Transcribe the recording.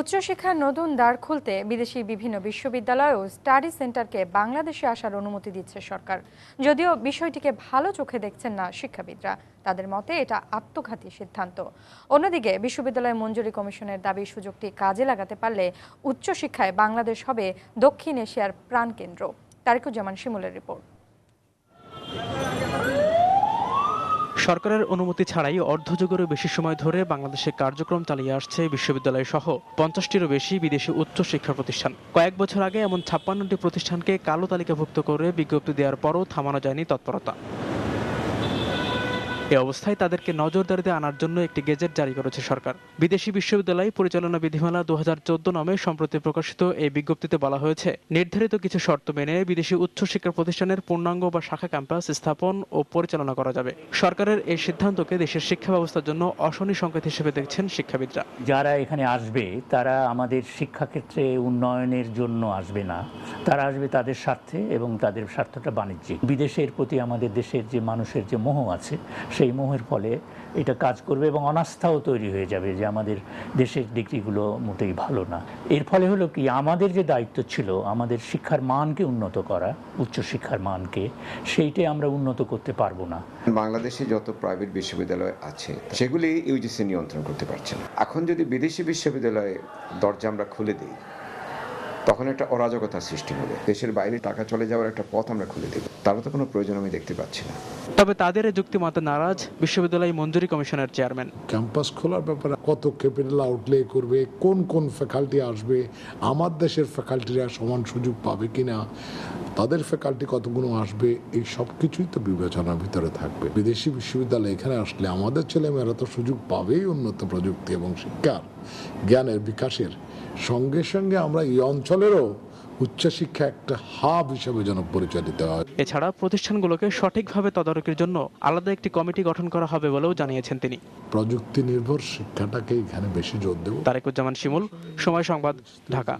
উচ্চশিক্ষার নতুন দ্বার খুলতে বিদেশি বিভিন্ন বিশ্ববিদ্যালয় ও স্টাডি সেন্টারকে বাংলাদেশে আসার অনুমতি দিচ্ছে সরকার। যদিও বিষয়টিকে ভালো চোখে দেখছেন না শিক্ষাবিদরা, তাদের মতে এটা আত্মঘাতী সিদ্ধান্ত। অন্যদিকে বিশ্ববিদ্যালয় মঞ্জুরি কমিশনের দাবি, সুযোগটি কাজে লাগাতে পারলে উচ্চশিক্ষায় বাংলাদেশ হবে দক্ষিণ এশিয়ার প্রাণকেন্দ্র। তারিকুজ্জামান শিমুলের রিপোর্ট। সরকারের অনুমতি ছাড়াই অর্ধযুগেরও বেশি সময় ধরে বাংলাদেশে কার্যক্রম চালিয়ে আসছে বিশ্ববিদ্যালয় সহ পঞ্চাশটিরও বেশি বিদেশি উচ্চ শিক্ষা প্রতিষ্ঠান। কয়েক বছর আগে এমন ছাপ্পান্নটি প্রতিষ্ঠানকে কালো তালিকাভুক্ত করে বিজ্ঞপ্তি দেওয়ার পরও থামানো যায়নি তৎপরতা। এ অবস্থায় তাদেরকে নজরদারিতে আনার জন্য একটি গেজেট জারি করেছে সরকার। বিদেশি বিশ্ববিদ্যালয় পরিচালনা বিধিমালা দু নামে সম্প্রতি প্রকাশিত এই বিজ্ঞপ্তিতে বলা হয়েছে, নির্ধারিত কিছু শর্ত মেনে বিদেশি উচ্চশিক্ষা প্রতিষ্ঠানের পূর্ণাঙ্গ বা শাখা ক্যাম্পাস স্থাপন ও পরিচালনা করা যাবে। সরকারের এই সিদ্ধান্তকে দেশের শিক্ষা ব্যবস্থার জন্য অশনি সংকেত হিসেবে দেখছেন শিক্ষাবিদরা। যারা এখানে আসবে, তারা আমাদের শিক্ষাক্ষেত্রে উন্নয়নের জন্য আসবে না। তারা আসবে তাদের স্বার্থে এবং তাদের স্বার্থটা বাণিজ্যিক। বিদেশের প্রতি আমাদের দেশের যে মানুষের যে মোহ আছে সেই মোহের ফলে এটা কাজ করবে এবং অনাস্থাও তৈরি হয়ে যাবে যে আমাদের দেশের ডিগ্রিগুলো মোটেই ভালো না। এর ফলে হলো কি, আমাদের যে দায়িত্ব ছিল, আমাদের শিক্ষার মানকে উন্নত করা উচ্চশিক্ষার মানকে সেইটাই আমরা উন্নত করতে পারব না। বাংলাদেশে যত প্রাইভেট বিশ্ববিদ্যালয় আছে, সেগুলি ইউজিসি নিয়ন্ত্রণ করতে পারছে না। এখন যদি বিদেশি বিশ্ববিদ্যালয়ে দরজা আমরা খুলে দিই তখন একটা অরাজকতার সৃষ্টি হবে। দেশের বাইরে টাকা চলে যাওয়ার একটা পথ আমরা খুলে দেব। তারও তো কোনো প্রয়োজন আমি দেখতে পাচ্ছি না। তবে তাদের যুক্তি মতো নারাজ বিশ্ববিদ্যালয় মঞ্জুরি কমিশনের চেয়ারম্যান। ক্যাম্পাস খোলার ব্যাপারে কত ক্যাপিটাল আউটলে করবে কোন কোন ফ্যাকাল্টি আসবে আমার দেশের ফ্যাকাল্টিরা সমান সুযোগ পাবে কিনা তাদের ফ্যাকাল্টি কতগুলো আসবে এই সব কিছুই তো বিবেচনার ভিতরে থাকবে। বিদেশি বিশ্ববিদ্যালয় এখানে আসলে আমাদের ছেলেমেয়েরা তো সুযোগ পাবেই উন্নত প্রযুক্তি এবং শিক্ষার জ্ঞানের বিকাশের। সঙ্গে সঙ্গে আমরা এই অঞ্চলেরও উচ্চশিক্ষা একটা হাব হিসেবে যেন পরিচালিত হয়। এছাড়া প্রতিষ্ঠানগুলোকে সঠিকভাবে তদারকির জন্য আলাদা একটি কমিটি গঠন করা হবে বলেও জানিয়েছেন তিনি। প্রযুক্তি নির্ভর শিক্ষাটাকে এখানে বেশি জোর দেবো। তারেকুজ্জামান শিমুল সময় সংবাদ ঢাকা।